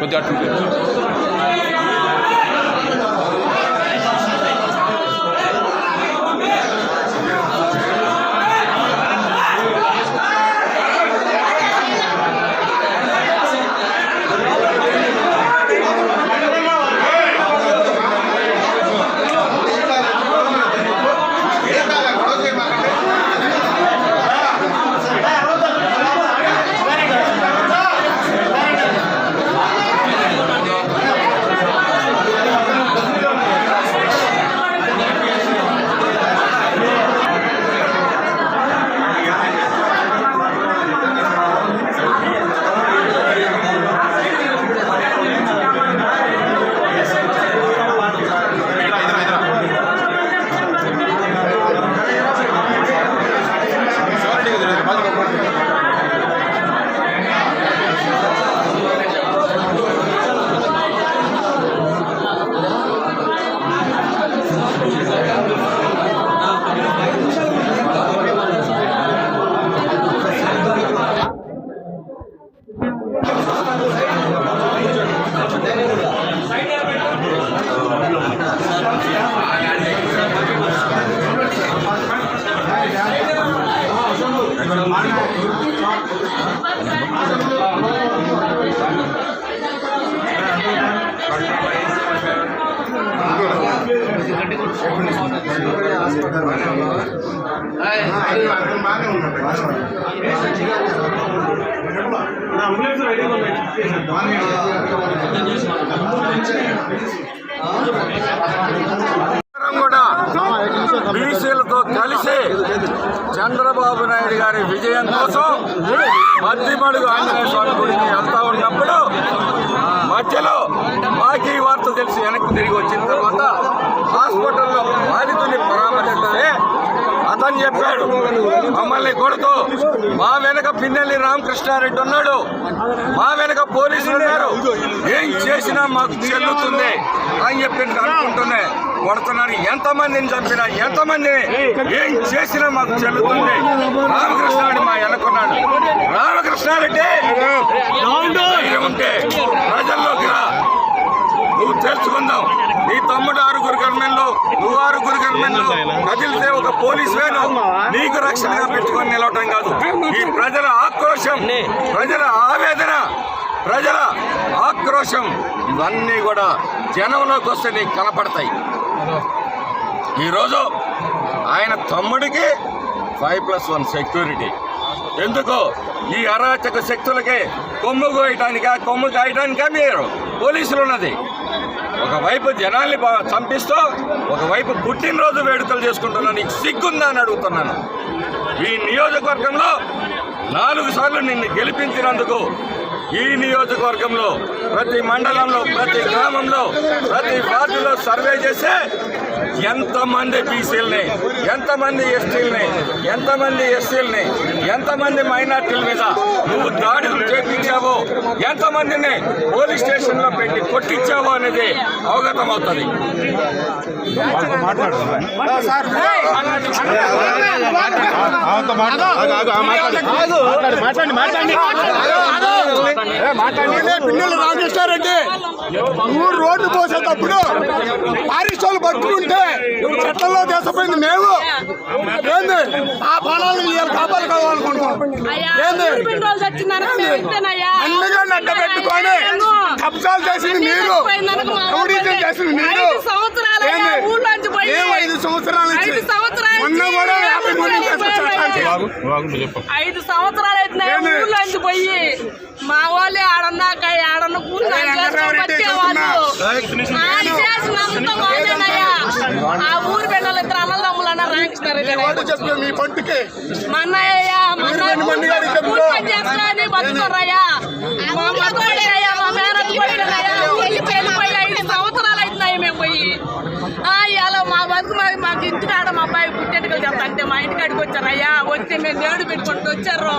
but they are prudent. Ambulance అట్లా అందరం కూడా బీసీలతో కలిసి చంద్రబాబు నాయుడు గారి విజయం కోసం మద్దిమడుగు ఆంజనేయ స్వామి గుడికి వెళ్తా ఉన్నప్పుడు మధ్యలో మాకీ వార్త తెలిసి వెనక్కి తిరిగి వచ్చిన తర్వాత హాస్పిటల్లో బాధితుని పరామర్శిస్తే అతను చెప్పాడు మమ్మల్ని కొడుతూ మా వెనక పిన్నెల్లి రామకృష్ణారెడ్డి ఉన్నాడు. మా వెనక పోలీసులు ఉన్నారు ఏం చేసినా మాకు చెల్లుతుంది అని చెప్పి అనుకుంటున్నాయి కొడుతున్నారు ఎంతమందిని చంపినా ఎంతమందిని ఏం చేసినా మాకు చెల్లుతుంది. రామకృష్ణారెడ్డి మా ఎన్నుకున్నాడు. రామకృష్ణారెడ్డి ఉంటే ప్రజల్లోకి రా. నువ్వు తెలుసుకుందాం. నీ తమ్ముడు ఆరుగురు గవర్నమెంట్లు నువ్వు ఆరుగురు గవర్నమెంట్లు కదిలితే ఒక పోలీస్ వేను నీకు రక్షణగా పెట్టుకొని నిలవటం కాదు. ఈ ప్రజల ఆక్రోశం ప్రజల ఆవేదన ప్రజల ఆక్రోశం ఇవన్నీ కూడా జనంలోకి వస్తే నీకు కనపడతాయి. ఈరోజు ఆయన తమ్ముడికి ఫైవ్ ప్లస్ వన్ సెక్యూరిటీ. ఎందుకు? ఈ అరాచక శక్తులకి కొమ్ము కోయటానికా కొమ్ము కాయటానికా మీరు? పోలీసులు ఉన్నది. ఒకవైపు జనాల్ని చంపిస్తూ ఒకవైపు పుట్టినరోజు వేడుకలు చేసుకుంటున్నా నీకు సిగ్గుందా అని అడుగుతున్నాను. ఈ నియోజకవర్గంలో నాలుగు సార్లు నిన్ను గెలిపించినందుకు ఈ నియోజకవర్గంలో ప్రతి మండలంలో ప్రతి గ్రామంలో ప్రతి వార్డులో సర్వే చేస్తే ఎంతమంది బీసీలని ఎంతమంది ఎస్టీలని ఎంతమంది ఎస్సీలని ఎంతమంది మైనార్టీల మీద నువ్వు దాడులు చేపించావో ఎంతమందిని పోలీస్ స్టేషన్లో పెట్టి కొట్టించావో అనేది అవగతం అవుతుంది పిల్లలు రామకృష్ణారెడ్డి ఊరు రోడ్డు పోసేటప్పుడు వాళ్ళు పట్టుకుంటే చెట్లలో దేశపోయింది మేము. ఏంది? ఆ పొలాలను వీళ్ళు కాపాడుకోవాలనుకుంటున్నాం అయ్యా, ఏంది. అన్నిగా నడ్డ పెట్టుకొని నేను కబ్జాలు చేసింది మీరు. చేసింది మీరు. ఐదు సంవత్సరాలు అయ్యా, ఏంది? ఊళ్ళోంచి పోయి. ఏం ఐదు సంవత్సరాల నుంచి ఐదు సంవత్సరాల మొన్న నుంచి కూడా యాభై మంది పోయి, తీసుకొచ్చారు పోయి. ఐదు సంవత్సరాలు అవుతున్నాయి? ఊళ్ళోంచి పోయి మా వాళ్ళే ఆడన్నాక ఆడన్న కూలి ఆ ఊరు బిడ్డలు ఇద్దరు అన్నదమ్ములు అన్నారు రామకృష్ణారెడ్డి వాడు చెప్పిన మీ పంటకి. మేనత్ ఐదు సంవత్సరాలు అవుతున్నాయి మేము పోయి. మా బతుకు మాకు ఇంటికాడ అంటే మా ఇంటికాడికి వచ్చారయ్యా. వచ్చి మేము దేవుడు పెట్టుకుంటూ వచ్చారు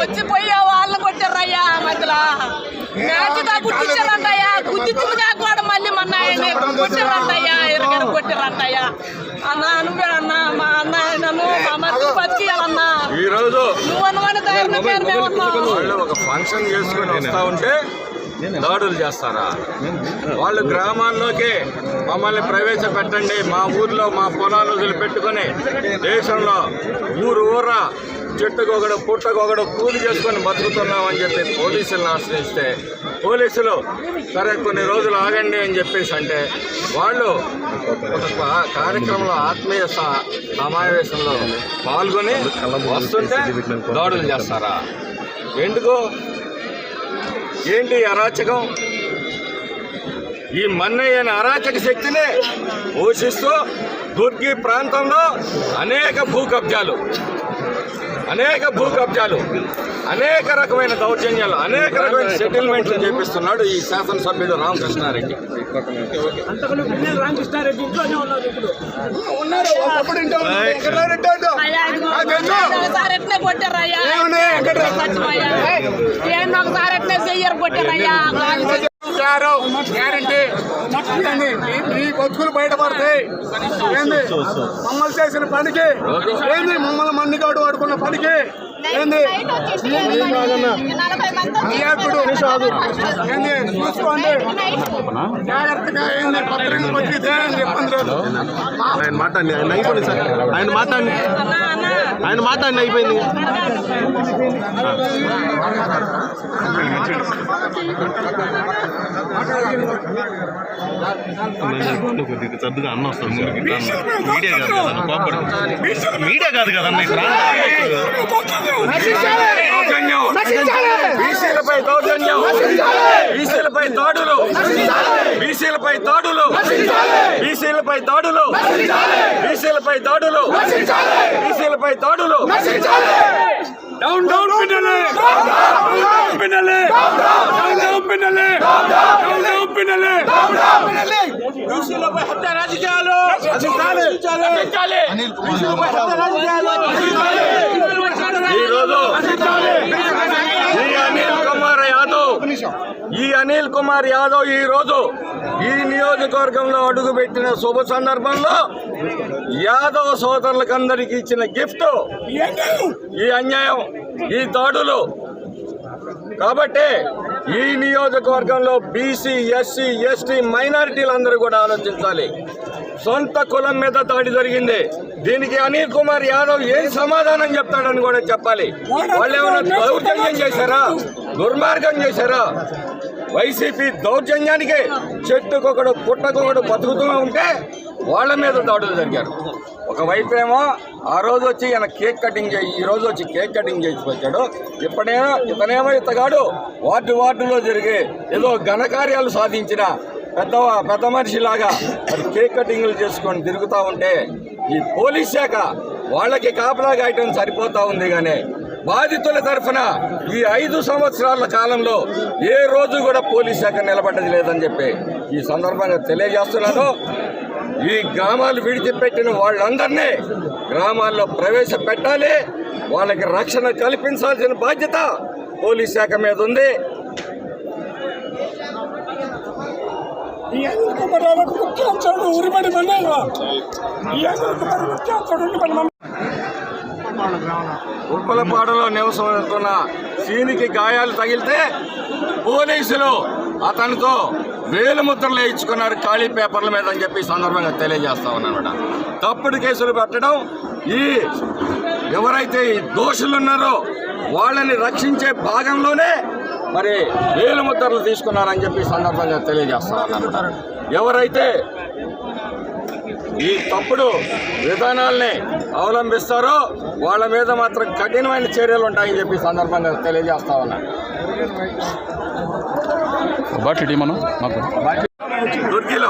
వచ్చి పోయి వాళ్ళు కొట్టారయ్యా మధ్యలో. మ్యాచ్గా గుర్తించారంటయ్యా గుర్తించింది కాకుండా మళ్ళీ మా నాయన్ని కొట్టారంటయ్యా ఎరగడ కొట్టారంటయ్యా. అన్న నువ్వే అన్న మా అన్న నన్ను మా మధ్య బతికియాలన్నా. నువ్వు. వాళ్ళు ఒక ఫంక్షన్ చేసుకుని వస్తా ఉంటే దాడులు చేస్తారా? వాళ్ళు గ్రామాల్లోకి మమ్మల్ని ప్రవేశపెట్టండి. మా ఊర్లో మా పొలాలు వదిలిపెట్టుకొని దేశంలో ఊరు ఊర చెట్టుకొకడు పుట్టకొకడు కూలి చేసుకొని బతుకుతున్నామని చెప్పి పోలీసులను ఆశ్రయిస్తే పోలీసులు సరే కొన్ని రోజులు ఆగండి అని చెప్పేసి అంటే వాళ్ళు కార్యక్రమంలో ఆత్మీయ సమావేశంలో పాల్గొని వస్తుంటే దాడులు చేస్తారా? ఎందుకు? ఏంటి అరాచకం? ఈ మన్నయ్య అనే అరాచక శక్తిని పోషిస్తూ దుర్గి ప్రాంతంలో అనేక భూ కబ్జాలు అనేక భూ కబ్జాలు అనేక రకమైన దౌర్జన్యాలు అనేక రకమైన సెటిల్మెంట్లు చేపిస్తున్నాడు ఈ శాసనసభ్యుడు రామకృష్ణారెడ్డి. ఉన్నారు తెలుసు. ఒకసారి ఎట్నే చెయ్యరు కొట్టారయ్యా. గ్యారంటీ? మీ- బతుకులు బయటపడతాయి. ఏంది? మమ్మల్ని చేసిన పనికి. ఏంది? మమ్మల్ని మన్నిగాడు ఆడుకున్న పనికి. ఏంది? ఏంది? చూసుకోండి. జాగ్రత్తగా ఏంది? పత్రిక బతికితే ఏంది ఇబ్బంది లేదు ఆయన మాట్లాడి ఆయన అయిపోయింది సార్. ఆయన మాట్లాడి. ఆయన మాట్లాడి అయిపోయింది కొద్దిగా సర్దుగా అన్న వస్తుంది ముందుకి మీడియా కాదు కదా కోపడు మీడియా కాదు కదన్న ఇక్కడ దౌర్జన్యం బీసీలపై దౌర్జన్యం బీసీలపై దాడులు. బీసీలపై దాడులు. బీసీలపై దాడులు. బీసీలపై దాడులు. బీసీలపై దాడులు డౌన్ డౌన్ పిన్నలే డౌన్ పిన్నలే డౌన్ డౌన్ పిన్నలే డౌన్ డౌన్ పిన్నలే బీసీలపై హత్య రాజకీయాలు రచించాలి. బీసీలపై ఈ అనిల్ కుమార్ యాదవ్ ఈ రోజు ఈ నియోజకవర్గంలో అడుగుపెట్టిన శుభ సందర్భంలో యాదవ్ సోదరులకందరికి ఇచ్చిన గిఫ్ట్ ఈ అన్యాయం ఈ దాడులు. కాబట్టి ఈ నియోజకవర్గంలో బీసీ ఎస్సీ ఎస్టీ మైనారిటీలందరూ కూడా ఆలోచించాలి. సొంత కులం మీద దాడి జరిగింది. దీనికి అనిల్ కుమార్ యాదవ్ ఏం సమాధానం చెప్తాడని కూడా చెప్పాలి. వాళ్ళు ఏమైనా దౌర్జన్యం చేశారా? దుర్మార్గం చేశారా? వైసీపీ దౌర్జన్యానికి చెట్టుకొకడు పుట్టకొకడు బతుకుతూ ఉంటే వాళ్ళ మీద దాడులు జరిగారు. ఒకవైపేమో ఆ రోజు వచ్చి ఈయన కేక్ కటింగ్ చేయి ఈ రోజు వచ్చి కేక్ కటింగ్ చేసి వచ్చాడు. ఇప్పుడేమో ఇతనేమో ఇతగాడు వార్డు వార్డులో జరిగే ఏదో ఘనకార్యాలు సాధించిన పెద్ద పెద్ద మనిషిలాగా మరి కేక్ కటింగ్లు చేసుకొని తిరుగుతూ ఉంటే ఈ పోలీస్ శాఖ వాళ్ళకి కాపలా గాయటం సరిపోతూ ఉంది కానీ బాధితుల తరఫున ఈ ఐదు సంవత్సరాల కాలంలో ఏ రోజు కూడా పోలీస్ శాఖ నిలబడ్డది లేదని చెప్పి ఈ సందర్భంగా తెలియజేస్తున్నాను. ఈ గ్రామాలు విడిచిపెట్టిన వాళ్ళందరినీ గ్రామాల్లో ప్రవేశపెట్టాలి. వాళ్ళకి రక్షణ కల్పించాల్సిన బాధ్యత పోలీస్ శాఖ మీద ఉంది. ఈ ముఖ్యాంశాలు ఉరిపడి ఈ ముఖ్యాంశాలు ఉరిపడి ఉప్పలపాడులో నివసిస్తున్న సీనికి గాయాలు తగిలితే పోలీసులు అతనితో వేలు ముద్రలు వేయించుకున్నారు ఖాళీ పేపర్ల మీద అని చెప్పి సందర్భంగా తెలియజేస్తా ఉన్నానమాట తప్పుడు కేసులు పెట్టడం ఈ ఎవరైతే ఈ దోషులు ఉన్నారో వాళ్ళని రక్షించే భాగంలోనే మరి వేలు ముద్రలు తీసుకున్నారని చెప్పి సందర్భంగా తెలియజేస్తా ఉన్నానమాట ఎవరైతే ఈ తప్పుడు విధానాల్ని అవలంబిస్తారో వాళ్ళ మీద మాత్రం కఠినమైన చర్యలు ఉంటాయని చెప్పి సందర్భంగా తెలియజేస్తా ఉన్నా. బాటిల్